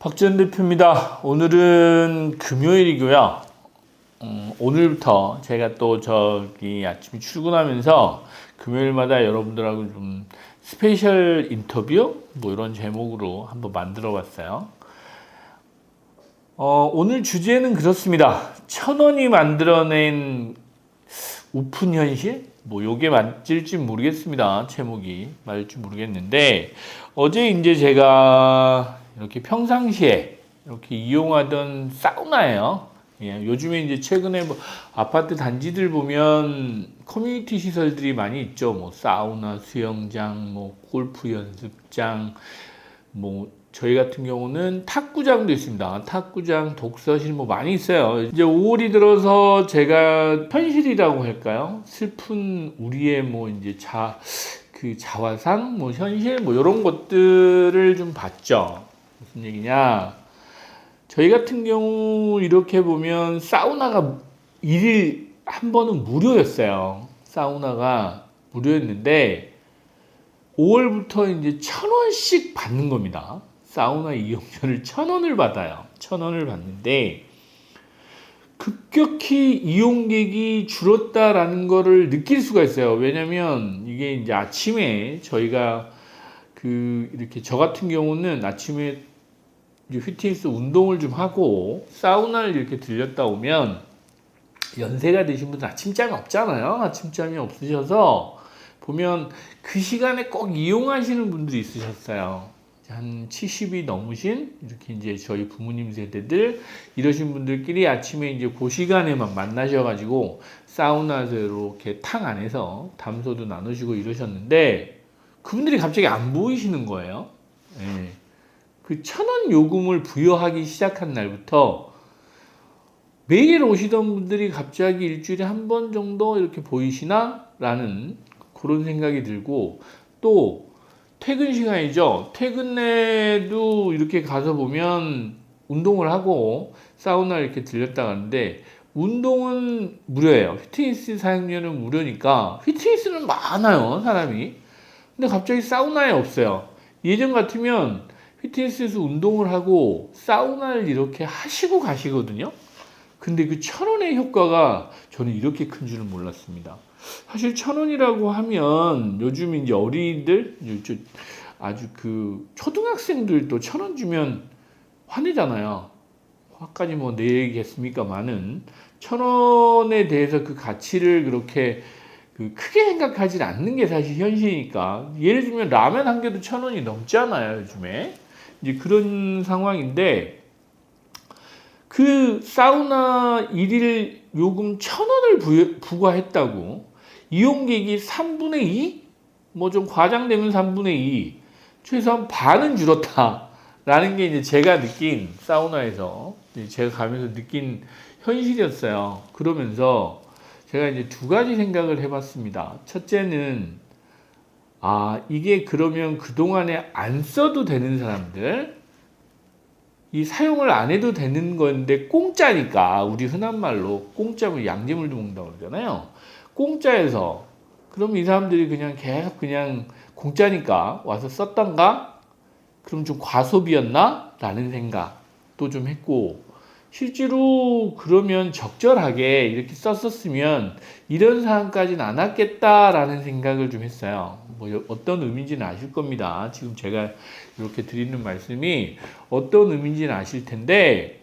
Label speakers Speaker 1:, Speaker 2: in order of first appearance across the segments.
Speaker 1: 박지원 대표입니다. 오늘은 금요일이고요. 음, 오늘부터 제가 또 저기 아침에 출근하면서 금요일마다 여러분들하고 좀 스페셜 인터뷰 뭐 이런 제목으로 한번 만들어 봤어요. 어, 오늘 주제는 그렇습니다. 천원이 만들어낸 오픈 현실? 뭐 요게 맞을지 모르겠습니다. 제목이 맞을지 모르겠는데 어제 이제 제가 이렇게 평상시에 이렇게 이용하던 사우나예요. 예, 요즘에 이제 최근에 뭐 아파트 단지들 보면 커뮤니티 시설들이 많이 있죠. 뭐 사우나, 수영장, 뭐 골프 연습장, 뭐 저희 같은 경우는 탁구장도 있습니다. 탁구장, 독서실 뭐 많이 있어요. 이제 5월이 들어서 제가 현실이라고 할까요? 슬픈 우리의 뭐 이제 자, 그 자화상, 뭐 현실, 뭐 이런 것들을 좀 봤죠. 무슨 얘기냐? 저희 같은 경우 이렇게 보면 사우나가 일일 한 번은 무료였어요. 사우나가 무료였는데 5월부터 이제 천 원씩 받는 겁니다. 사우나 이용료를 천 원을 받아요. 천 원을 받는데 급격히 이용객이 줄었다라는 거를 느낄 수가 있어요. 왜냐면 이게 이제 아침에 저희가 그 이렇게 저 같은 경우는 아침에 휘트니스 운동을 좀 하고 사우나를 이렇게 들렸다 오면 연세가 드신 분들 아침잠이 없잖아요. 아침잠이 없으셔서 보면 그 시간에 꼭 이용하시는 분들이 있으셨어요. 한 70이 넘으신 이렇게 이제 저희 부모님 세대들 이러신 분들끼리 아침에 이제 그 시간에만 만나셔가지고 사우나에서 이렇게 탕 안에서 담소도 나누시고 이러셨는데 그분들이 갑자기 안 보이시는 거예요. 예. 그 천원 요금을 부여하기 시작한 날부터 매일 오시던 분들이 갑자기 일주일에 한 번 정도 이렇게 보이시나? 라는 그런 생각이 들고 또 퇴근 시간이죠. 퇴근에도 이렇게 가서 보면 운동을 하고 사우나 이렇게 들렸다 가는데 운동은 무료예요. 피트니스 사용료는 무료니까 피트니스는 많아요, 사람이. 근데 갑자기 사우나에 없어요. 예전 같으면 피트니스에서 운동을 하고 사우나를 이렇게 하시고 가시거든요. 근데 그 천 원의 효과가 저는 이렇게 큰 줄은 몰랐습니다. 사실 천 원이라고 하면 요즘 이제 어린이들 아주 그 초등학생들도 천 원 주면 화내잖아요. 화까지 뭐 내겠습니까만은 천 원에 대해서 그 가치를 그렇게 그 크게 생각하지 않는 게 사실 현실이니까 예를 들면 라면 한 개도 천 원이 넘잖아요 요즘에 이제 그런 상황인데 그 사우나 일일 요금 천 원을 부과했다고 이용객이 3분의 2? 뭐 좀 과장되면 3분의 2. 최소한 반은 줄었다. 라는 게 이제 제가 느낀 사우나에서 제가 가면서 느낀 현실이었어요. 그러면서 제가 이제 두 가지 생각을 해봤습니다. 첫째는 아, 이게 그러면 그동안에 안 써도 되는 사람들, 이 사용을 안 해도 되는 건데 공짜니까 우리 흔한 말로 공짜면 양재물도 먹는다고 그러잖아요. 공짜에서 그럼 이 사람들이 그냥 계속 그냥 공짜니까 와서 썼던가? 그럼 좀 과소비였나? 라는 생각도 좀 했고 실제로 그러면 적절하게 이렇게 썼었으면 이런 상황까지는 안 왔겠다라는 생각을 좀 했어요. 뭐 어떤 의미인지는 아실 겁니다. 지금 제가 이렇게 드리는 말씀이 어떤 의미인지는 아실 텐데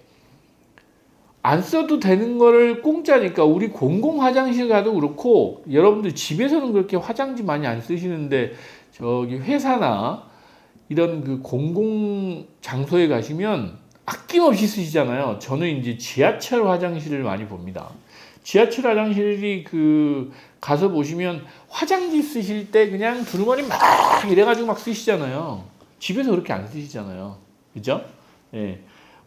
Speaker 1: 안 써도 되는 거를 공짜니까 우리 공공 화장실 가도 그렇고 여러분들 집에서는 그렇게 화장지 많이 안 쓰시는데 저기 회사나 이런 그 공공 장소에 가시면 아낌없이 쓰시잖아요. 저는 이제 지하철 화장실을 많이 봅니다. 지하철 화장실이 그 가서 보시면 화장지 쓰실 때 그냥 두루마리 막 이래가지고 막 쓰시잖아요. 집에서 그렇게 안 쓰시잖아요. 그죠? 예.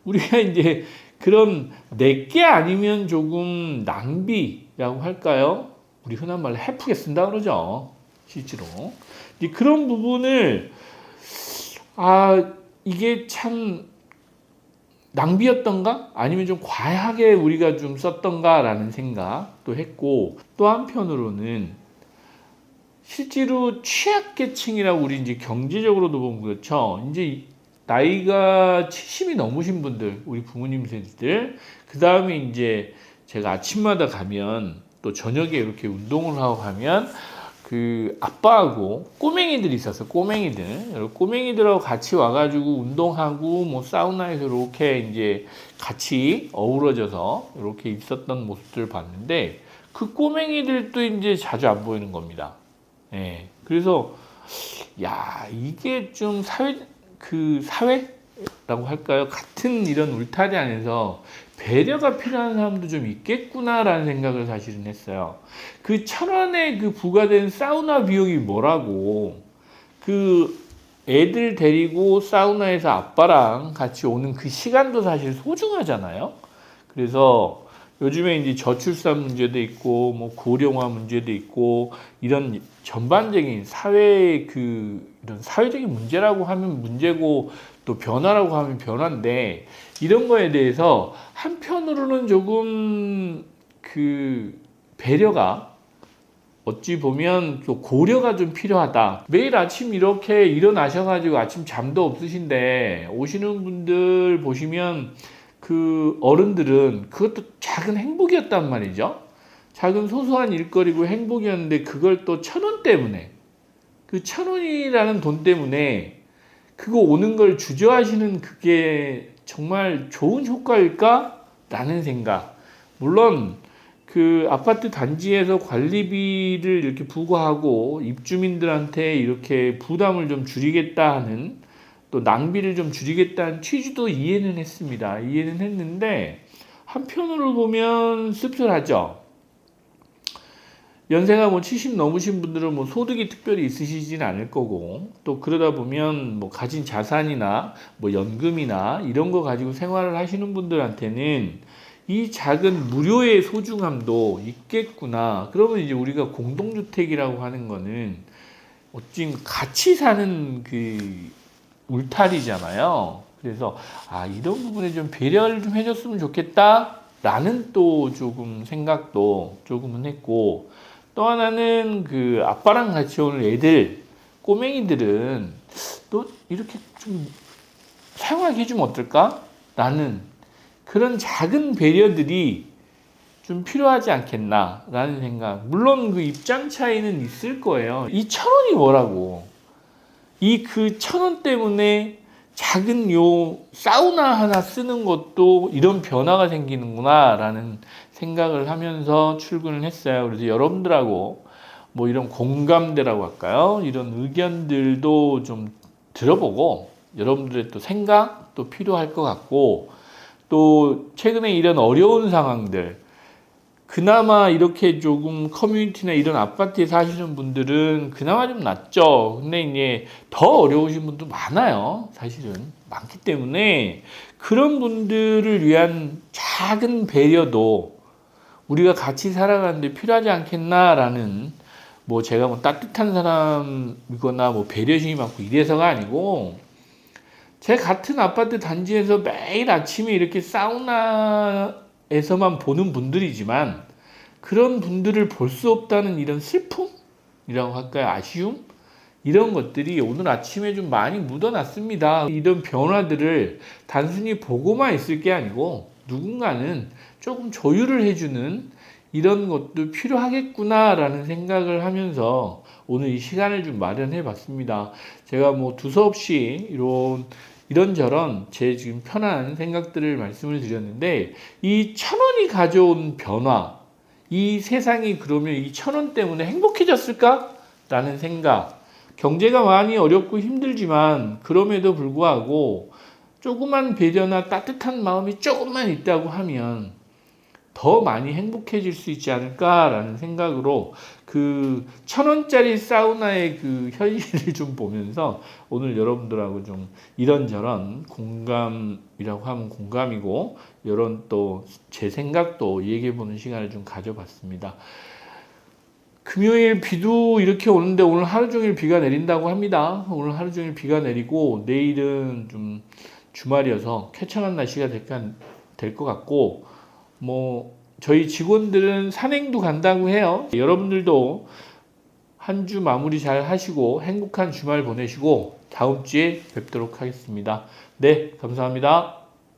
Speaker 1: 우리가 이제 그런 내게 아니면 조금 낭비라고 할까요? 우리 흔한 말로 해프게 쓴다 그러죠. 실제로. 이제 그런 부분을 아 이게 참 낭비였던가? 아니면 좀 과하게 우리가 좀 썼던가라는 생각도 했고 또 한편으로는 실제로 취약계층이라고 우리 이제 경제적으로도 보면 그렇죠. 이제 나이가 70이 넘으신 분들, 우리 부모님 세대들, 그 다음에 이제 제가 아침마다 가면 또 저녁에 이렇게 운동을 하고 가면 그 아빠하고 꼬맹이들이 있어서 꼬맹이들 꼬맹이들하고 같이 와가지고 운동하고 뭐 사우나에서 이렇게 이제 같이 어우러져서 이렇게 있었던 모습들을 봤는데 그 꼬맹이들도 이제 자주 안 보이는 겁니다. 예. 그래서 야 이게 좀 사회 그 사회라고 할까요? 같은 이런 울타리 안에서 배려가 필요한 사람도 좀 있겠구나라는 생각을 사실은 했어요. 그 천 원에 그 부과된 사우나 비용이 뭐라고 그 애들 데리고 사우나에서 아빠랑 같이 오는 그 시간도 사실 소중하잖아요. 그래서 요즘에 이제 저출산 문제도 있고 뭐 고령화 문제도 있고 이런 전반적인 사회의 그 이런 사회적인 문제라고 하면 문제고 또 변화라고 하면 변화인데 이런 거에 대해서 한편으로는 조금 그 배려가 어찌 보면 또 고려가 좀 필요하다. 매일 아침 이렇게 일어나셔가지고 아침 잠도 없으신데 오시는 분들 보시면 그 어른들은 그것도 작은 행복이었단 말이죠. 작은 소소한 일거리고 행복이었는데 그걸 또 천 원 때문에 그 천 원이라는 돈 때문에 그거 오는 걸 주저하시는 그게 정말 좋은 효과일까? 라는 생각. 물론 그 아파트 단지에서 관리비를 이렇게 부과하고 입주민들한테 이렇게 부담을 좀 줄이겠다 하는 또 낭비를 좀 줄이겠다는 취지도 이해는 했습니다. 이해는 했는데 한편으로 보면 씁쓸하죠. 연세가 뭐 70 넘으신 분들은 뭐 소득이 특별히 있으시진 않을 거고 또 그러다 보면 뭐 가진 자산이나 뭐 연금이나 이런 거 가지고 생활을 하시는 분들한테는 이 작은 무료의 소중함도 있겠구나. 그러면 이제 우리가 공동주택이라고 하는 거는 어찌 같이 사는 그 울타리잖아요. 그래서 아 이런 부분에 좀 배려를 좀 해줬으면 좋겠다라는 또 조금 생각도 조금은 했고 또 하나는 그 아빠랑 같이 오는 애들 꼬맹이들은 또 이렇게 좀 사용하게 해주면 어떨까? 라는 그런 작은 배려들이 좀 필요하지 않겠나라는 생각. 물론 그 입장 차이는 있을 거예요. 이 천 원이 뭐라고? 이 그 천 원 때문에 작은 요 사우나 하나 쓰는 것도 이런 변화가 생기는구나라는 생각을 하면서 출근을 했어요. 그래서 여러분들하고 뭐 이런 공감대라고 할까요? 이런 의견들도 좀 들어보고 여러분들의 또 생각도 필요할 것 같고 또 최근에 이런 어려운 상황들 그나마 이렇게 조금 커뮤니티나 이런 아파트에 사시는 분들은 그나마 좀 낫죠. 근데 이제 더 어려우신 분도 많아요. 사실은 많기 때문에 그런 분들을 위한 작은 배려도 우리가 같이 살아가는데 필요하지 않겠나라는 뭐 제가 뭐 따뜻한 사람이거나 뭐 배려심이 많고 이래서가 아니고 제 같은 아파트 단지에서 매일 아침에 이렇게 사우나 에서만 보는 분들이지만 그런 분들을 볼 수 없다는 이런 슬픔이라고 할까요? 아쉬움? 이런 것들이 오늘 아침에 좀 많이 묻어났습니다. 이런 변화들을 단순히 보고만 있을 게 아니고 누군가는 조금 조율을 해주는 이런 것도 필요하겠구나라는 생각을 하면서 오늘 이 시간을 좀 마련해 봤습니다. 제가 뭐 두서없이 이런 이런저런 제 지금 편한 생각들을 말씀을 드렸는데 이 천원이 가져온 변화, 이 세상이 그러면 이 천원 때문에 행복해졌을까? 라는 생각. 경제가 많이 어렵고 힘들지만 그럼에도 불구하고 조그만 배려나 따뜻한 마음이 조금만 있다고 하면 더 많이 행복해질 수 있지 않을까라는 생각으로 그 천 원짜리 사우나의 그 현실을 좀 보면서 오늘 여러분들하고 좀 이런저런 공감이라고 하면 공감이고 이런 또 제 생각도 얘기해 보는 시간을 좀 가져봤습니다. 금요일 비도 이렇게 오는데 오늘 하루 종일 비가 내린다고 합니다. 오늘 하루 종일 비가 내리고 내일은 좀 주말이어서 쾌청한 날씨가 될 것 같고 뭐 저희 직원들은 산행도 간다고 해요. 여러분들도 한 주 마무리 잘 하시고 행복한 주말 보내시고 다음 주에 뵙도록 하겠습니다. 네, 감사합니다.